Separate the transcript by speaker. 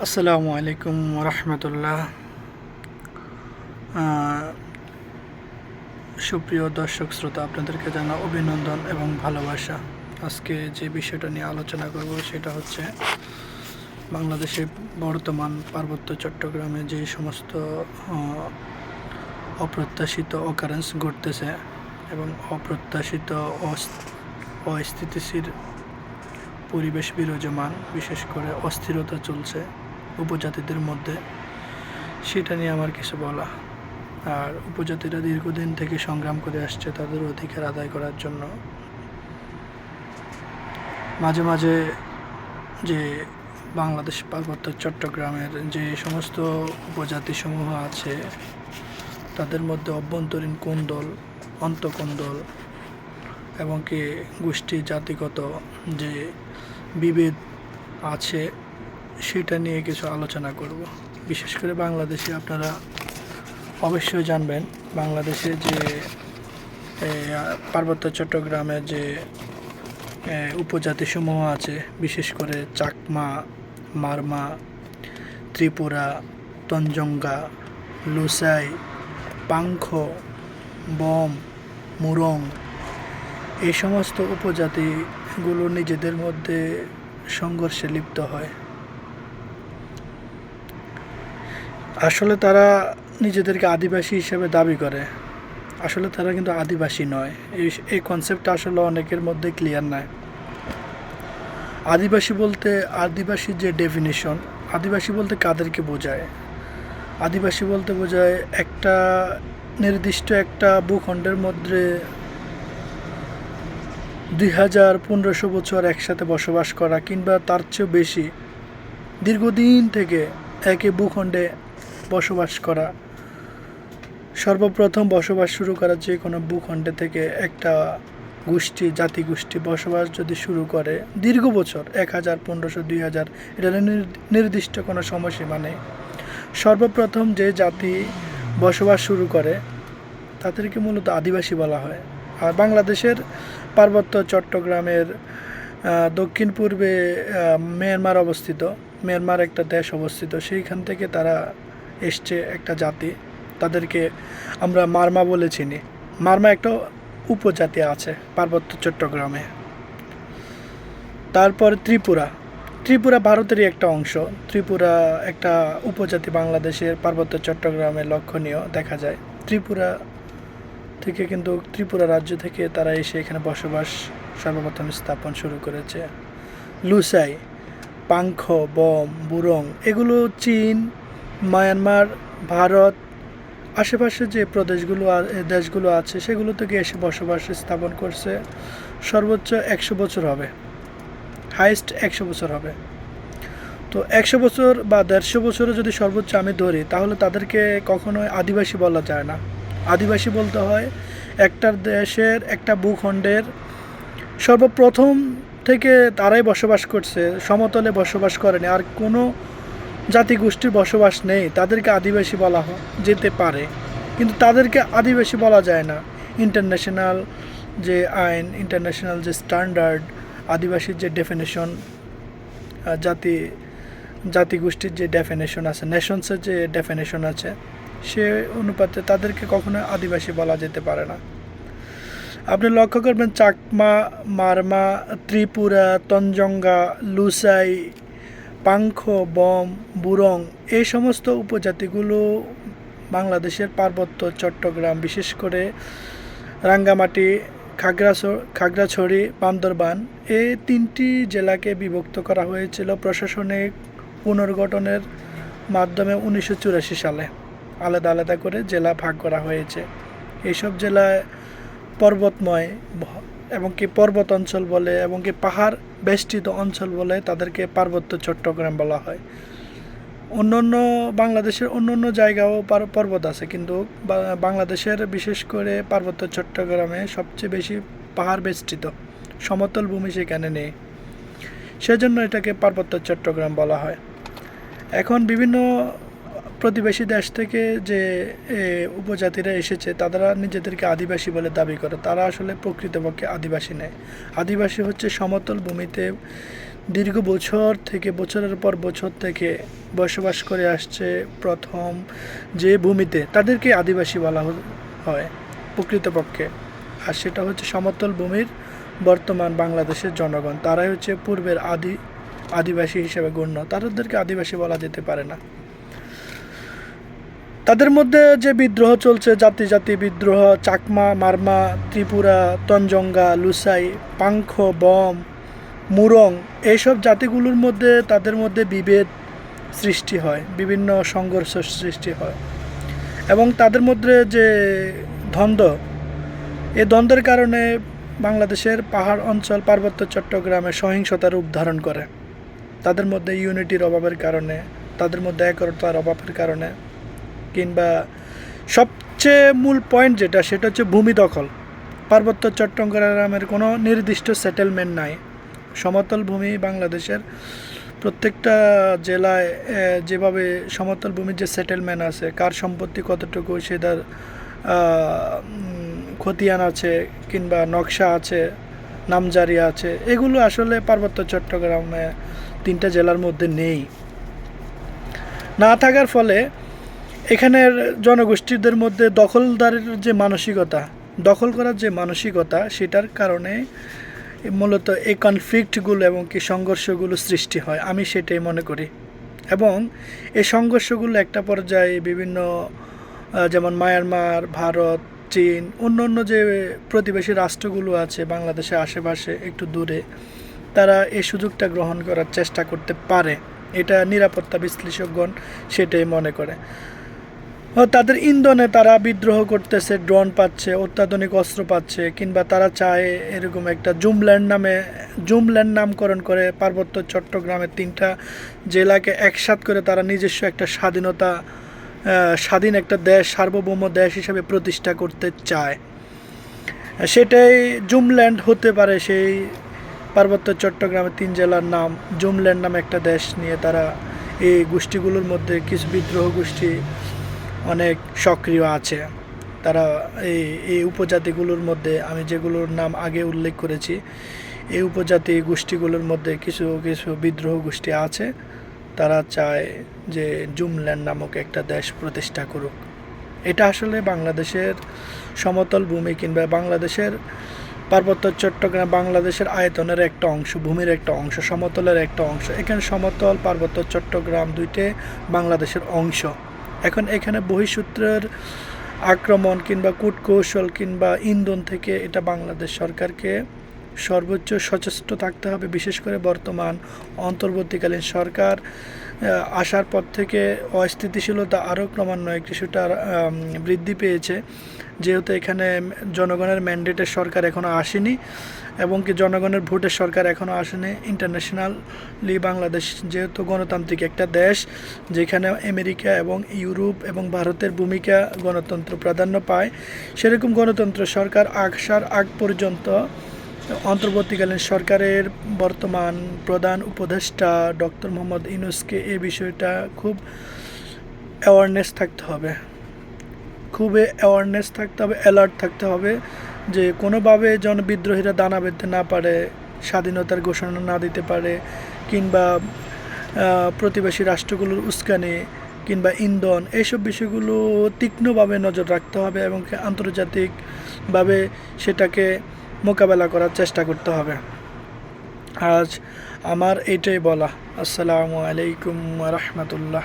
Speaker 1: আসসালামু আলাইকুম রহমতুল্লাহ। সুপ্রিয় দর্শক, শ্রোতা, আপনাদেরকে জানা অভিনন্দন এবং ভালোবাসা। আজকে যে বিষয়টা নিয়ে আলোচনা করব সেটা হচ্ছে বাংলাদেশে বর্তমান পার্বত্য চট্টগ্রামে যে সমস্ত অপ্রত্যাশিত অকারেন্স ঘটতেছে এবং অপ্রত্যাশিত অস- অস্থিতিশীল পরিবেশ বিরাজমান, বিশেষ করে অস্থিরতা চলছে। উপজাতিদের মধ্যে, সেটা নিয়ে আমার কিছু বলা। আর উপজাতিরা দীর্ঘদিন থেকে সংগ্রাম করে আসছে তাদের অধিকার আদায় করার জন্য। মাঝে মাঝে যে বাংলাদেশ পার্বত্য চট্টগ্রামের যে সমস্ত উপজাতি সমূহ আছে, তাদের মধ্যে অভ্যন্তরীণ কোন্দল অন্তঃকোন্দল এবং কি গোষ্ঠী জাতিগত যে বিভেদ আছে সেটা নিয়ে কিছু আলোচনা করব। বিশেষ করে বাংলাদেশে আপনারা অবশ্যই জানবেন, বাংলাদেশে যে পার্বত্য চট্টগ্রামের যে উপজাতিসমূহ আছে, বিশেষ করে চাকমা, মারমা, ত্রিপুরা, তঞ্জঙ্গা, লুসাই, পাংখ, বম, মুরং এই সমস্ত উপজাতিগুলো নিজেদের মধ্যে সংঘর্ষে লিপ্ত হয়। আসলে তারা নিজেদেরকে আদিবাসী হিসেবে দাবি করে। আসলে তারা কিন্তু আদিবাসী নয়। এই এই কনসেপ্টটা আসলে অনেকের মধ্যে ক্লিয়ার নয় আদিবাসী বলতে আদিবাসীর যে ডেফিনেশন আদিবাসী বলতে কাদেরকে বোঝায়? আদিবাসী বলতে বোঝায় একটা নির্দিষ্ট একটা ভূখণ্ডের মধ্যে দুই হাজার পনেরোশো বছর একসাথে বসবাস করা কিংবা তার চেয়েও বেশি দীর্ঘদিন থেকে একই ভূখণ্ডে বসবাস করা। সর্বপ্রথম বসবাস শুরু করা যে কোনো ভূখণ্ডে থেকে একটা গোষ্ঠী জাতি গোষ্ঠী বসবাস যদি শুরু করে, দীর্ঘ বছর, এক হাজার, পনেরোশো, দুই হাজার, এটা নির- নির্দিষ্ট কোনো সময়সীমা নেই। সর্বপ্রথম যে জাতি বসবাস শুরু করে, তাদেরকে মূলত আদিবাসী বলা হয়। আর বাংলাদেশের পার্বত্য চট্টগ্রামের দক্ষিণ পূর্বে মিয়ানমার অবস্থিত। মিয়ানমার একটা দেশ অবস্থিত। সেইখান থেকে তারা এসছে একটা জাতি, তাদেরকে আমরা মারমা বলে চিনি। মারমা একটা উপজাতি আছে, পার্বত্য চট্টগ্রামে। তারপর ত্রিপুরা। ত্রিপুরা ভারতেরই একটা অংশ। ত্রিপুরা একটা উপজাতি বাংলাদেশের পার্বত্য চট্টগ্রামে লক্ষণীয়, দেখা যায়। ত্রিপুরা থেকে কিন্তু ত্রিপুরা রাজ্য থেকে তারা এসে এখানে বসবাস সর্বপ্রথম স্থাপন শুরু করেছে। লুসাই, পাংখ, বম, বুরং, এগুলো চীন মায়ানমার, ভারত, আশেপাশে যে প্রদেশগুলো দেশগুলো আছে, সেগুলো থেকে এসে বসবাস স্থাপন করছে। সর্বোচ্চ একশো বছর হবে। হাইস্ট একশো বছর হবে। তো একশো বছর বা দেড়শো বছরে যদি সর্বোচ্চ আমি ধরি, তাহলে তাদেরকে কখনোই আদিবাসী বলা যায় না। আদিবাসী বলতে হয় একটা দেশের একটা ভূখণ্ডের সর্বপ্রথম থেকে তারাই বসবাস করছে, সমতলে বসবাস করেনি। আর কোনো জাতিগোষ্ঠীর বসবাস নেই, তাদেরকে আদিবাসী বলা যেতে পারে। কিন্তু তাদেরকে আদিবাসী বলা যায় না। ইন্টারন্যাশনাল যে আইন, ইন্টারন্যাশনাল যে স্ট্যান্ডার্ড, আদিবাসীর যে ডেফিনেশন জাতি, জাতিগোষ্ঠীর যে ডেফিনেশন আছে, নেশনসের যে ডেফিনেশন আছে, সে অনুপাতে তাদেরকে কখনো আদিবাসী বলা যেতে পারে না। আপনি লক্ষ্য করবেন, চাকমা, মারমা, ত্রিপুরা, তঞ্জঙ্গা, লুসাই পাংখ, বম, বুরং এই সমস্ত উপজাতিগুলো বাংলাদেশের পার্বত্য চট্টগ্রাম, বিশেষ করে রাঙ্গামাটি খাগড়াছড় খাগড়াছড়ি, বান্দরবান। এই তিনটি জেলাকে বিভক্ত করা হয়েছিল প্রশাসনিক পুনর্গঠনের মাধ্যমে উনিশশো চুরাশি সালে। আলাদা আলাদা করে জেলা ভাগ করা হয়েছে। এইসব জেলায় পর্বতময় এবং কি পর্বত অঞ্চল বলে এবং কি পাহাড় বেষ্টিত অঞ্চল বলে তাদেরকে পার্বত্য চট্টগ্রাম বলা হয়। অন্য অন্য বাংলাদেশের অন্য অন্য জায়গাও পার- পর্বত আছে, কিন্তু বাংলাদেশের বিশেষ করে পার্বত্য চট্টগ্রামে সবচেয়ে বেশি পাহাড় বেষ্টিত, সমতল ভূমি সেখানে নেই। সেজন্য এটাকে পার্বত্য চট্টগ্রাম বলা হয়। এখন বিভিন্ন প্রতিবেশী দেশ থেকে যে উপজাতিরা এসেছে, তারা নিজেদেরকে আদিবাসী বলে দাবি করে। তারা আসলে প্রকৃতপক্ষে আদিবাসী নেয়। আদিবাসী হচ্ছে সমতল ভূমিতে দীর্ঘ বছর থেকে, বছরের পর বছর থেকে বসবাস করে আসছে প্রথম যে ভূমিতে। তাদেরকে আদিবাসী বলা হয় প্রকৃতপক্ষে। আর সেটা হচ্ছে সমতল ভূমির বর্তমান বাংলাদেশের জনগণ। তারাই হচ্ছে পূর্বের আদি, আদিবাসী হিসেবে গণ্য। তাদেরকে আদিবাসী বলা যেতে পারে না। তাদের মধ্যে যে বিদ্রোহ চলছে, জাতি জাতি বিদ্রোহ, চাকমা, মারমা, ত্রিপুরা তঞ্জঙ্গা লুসাই, পাংখ, বম, মুরং এইসব জাতিগুলোর মধ্যে তাদের মধ্যে বিভেদ সৃষ্টি হয়, বিভিন্ন সংঘর্ষ সৃষ্টি হয়। এবং তাদের মধ্যে যে দ্বন্দ্ব এই দ্বন্দ্বের কারণে বাংলাদেশের পাহাড় অঞ্চল পার্বত্য চট্টগ্রামে সহিংসতা রূপ ধারণ করে। তাদের মধ্যে ইউনিটির অভাবের কারণে, তাদের মধ্যে একরতার অভাবের কারণে কিংবা সবচেয়ে মূল পয়েন্ট যেটা, সেটা হচ্ছে ভূমি দখল। পার্বত্য চট্টগ্রামের কোনো নির্দিষ্ট সেটেলমেন্ট নাই। সমতল ভূমি বাংলাদেশের প্রত্যেকটা জেলায় যেভাবে সমতল ভূমির যে সেটেলমেন্ট আছে, কার সম্পত্তি কতটুকু, সেটার খতিয়ান আছে, কিংবা নকশা আছে, নামজারি আছে, এগুলো আসলে পার্বত্য চট্টগ্রামে তিনটা জেলার মধ্যে নেই। না থাকার ফলে এখানের জনগোষ্ঠীদের মধ্যে দখলদারের যে মানসিকতা, দখল করার যে মানসিকতা, সেটার কারণে মূলত এই কনফ্লিক্টগুলো এবং কি সংঘর্ষগুলো সৃষ্টি হয়। আমি সেটাই মনে করি। এবং এই সংঘর্ষগুলো একটা পর্যায়ে বিভিন্ন যেমন মায়ানমার, ভারত, চীন, অন্য অন্য যে প্রতিবেশী রাষ্ট্রগুলো আছে, বাংলাদেশের আশেপাশে একটু দূরে, তারা এই সুযোগটা গ্রহণ করার চেষ্টা করতে পারে। এটা নিরাপত্তা বিশ্লেষকগণ সেটাই মনে করে। তাদের ইন্ধনে তারা বিদ্রোহ করতেছে ড্রোন পাচ্ছে, অত্যাধুনিক অস্ত্র পাচ্ছে, কিংবা তারা চায় এরকম একটা জুমল্যান্ড নামে, জুমল্যান্ড নামকরণ করে পার্বত্য চট্টগ্রামের তিনটা জেলাকে একসাথ করে তারা নিজস্ব একটা স্বাধীনতা স্বাধীন একটা দেশ, সার্বভৌম দেশ হিসেবে প্রতিষ্ঠা করতে চায়। সেটাই জুমল্যান্ড হতে পারে সেই পার্বত্য চট্টগ্রামের তিন জেলার নাম, জুমল্যান্ড নামে একটা দেশ নিয়ে তারা এই গোষ্ঠীগুলোর মধ্যে কিছু বিদ্রোহ গোষ্ঠী অনেক সক্রিয় আছে। তারা এই এই উপজাতিগুলোর মধ্যে আমি যেগুলোর নাম আগে উল্লেখ করেছি, এই উপজাতি গোষ্ঠীগুলোর মধ্যে কিছু কিছু বিদ্রোহ গোষ্ঠী আছে। তারা চায় যে জুমল্যান্ড নামক একটা দেশ প্রতিষ্ঠা করুক। এটা আসলে বাংলাদেশের সমতল ভূমি কিংবা বাংলাদেশের পার্বত্য চট্টগ্রাম বাংলাদেশের আয়তনের একটা অংশ, ভূমির একটা অংশ, সমতলের একটা অংশ। এখানে সমতল পার্বত্য চট্টগ্রাম দুইটে বাংলাদেশের অংশ। এখন এখানে বহিঃসূত্রের আক্রমণ কিংবা কূটকৌশল কিংবা ইন্ধন থেকে এটা বাংলাদেশ সরকারকে সর্বোচ্চ সচেষ্ট থাকতে হবে, বিশেষ করে বর্তমান অন্তর্বর্তীকালীন সরকার আসার পর থেকে অস্থিতিশীলতা আরও ক্রমান্বয়ে কিছুটা বৃদ্ধি পেয়েছে। যেহেতু এখানে জনগণের ম্যান্ডেটের সরকার এখনও আসেনি এবং কি জনগণের ভোটের সরকার এখনও আসেনি। ইন্টারন্যাশনালি বাংলাদেশ যেহেতু গণতান্ত্রিক একটা দেশ, যেখানে আমেরিকা এবং ইউরোপ এবং ভারতের ভূমিকা গণতন্ত্র প্রাধান্য পায়, সেরকম গণতন্ত্র সরকার আসার আগ পর্যন্ত অন্তর্বর্তীকালীন সরকারের বর্তমান প্রধান উপদেষ্টা ডক্টর মোহাম্মদ ইউনুসকে এই বিষয়টা খুব অ্যাওয়ারনেস থাকতে হবে। খুবই অ্যাওয়ারনেস থাকতে হবে অ্যালার্ট থাকতে হবে। যে কোনোভাবে যেন বিদ্রোহীরা দানা বেঁধতে না পারে, স্বাধীনতার ঘোষণা না দিতে পারে, কিংবা প্রতিবেশী রাষ্ট্রগুলোর উস্কানি, কিংবা ইন্ধন, এইসব বিষয়গুলো তীক্ষ্ণভাবে নজর রাখতে হবে এবং আন্তর্জাতিকভাবে সেটাকে মোকাবেলা করার চেষ্টা করতে হবে। আজ আমার এটাই বলা। আসসালামু আলাইকুম রহমতুল্লাহ।